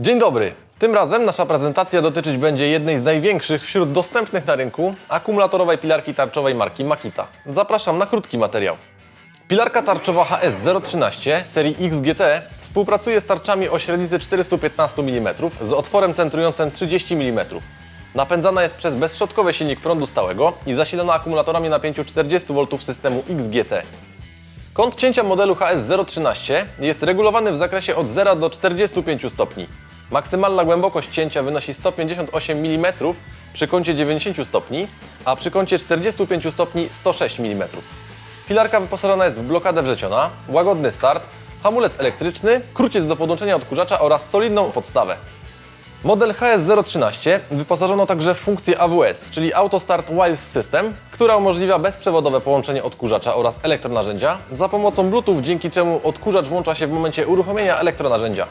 Dzień dobry. Tym razem nasza prezentacja dotyczyć będzie jednej z największych wśród dostępnych na rynku akumulatorowej pilarki tarczowej marki Makita. Zapraszam na krótki materiał. Pilarka tarczowa HS013 serii XGT współpracuje z tarczami o średnicy 415 mm z otworem centrującym 30 mm. Napędzana jest przez bezszczotkowy silnik prądu stałego i zasilana akumulatorami napięciu 40 V systemu XGT. Kąt cięcia modelu HS013 jest regulowany w zakresie od 0 do 45 stopni. Maksymalna głębokość cięcia wynosi 158 mm przy kącie 90 stopni, a przy kącie 45 stopni 106 mm. Pilarka wyposażona jest w blokadę wrzeciona, łagodny start, hamulec elektryczny, kruciec do podłączenia odkurzacza oraz solidną podstawę. Model HS013 wyposażono także w funkcję AWS, czyli Auto Start Wireless System, która umożliwia bezprzewodowe połączenie odkurzacza oraz elektronarzędzia za pomocą Bluetooth, dzięki czemu odkurzacz włącza się w momencie uruchomienia elektronarzędzia.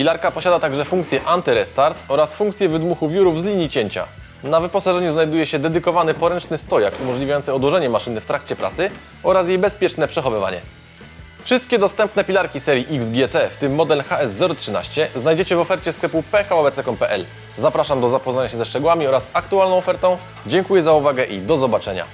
Pilarka posiada także funkcję anty-restart oraz funkcję wydmuchu wiórów z linii cięcia. Na wyposażeniu znajduje się dedykowany poręczny stojak umożliwiający odłożenie maszyny w trakcie pracy oraz jej bezpieczne przechowywanie. Wszystkie dostępne pilarki serii XGT, w tym model HS013, znajdziecie w ofercie sklepu phobc.pl. Zapraszam do zapoznania się ze szczegółami oraz aktualną ofertą. Dziękuję za uwagę i do zobaczenia.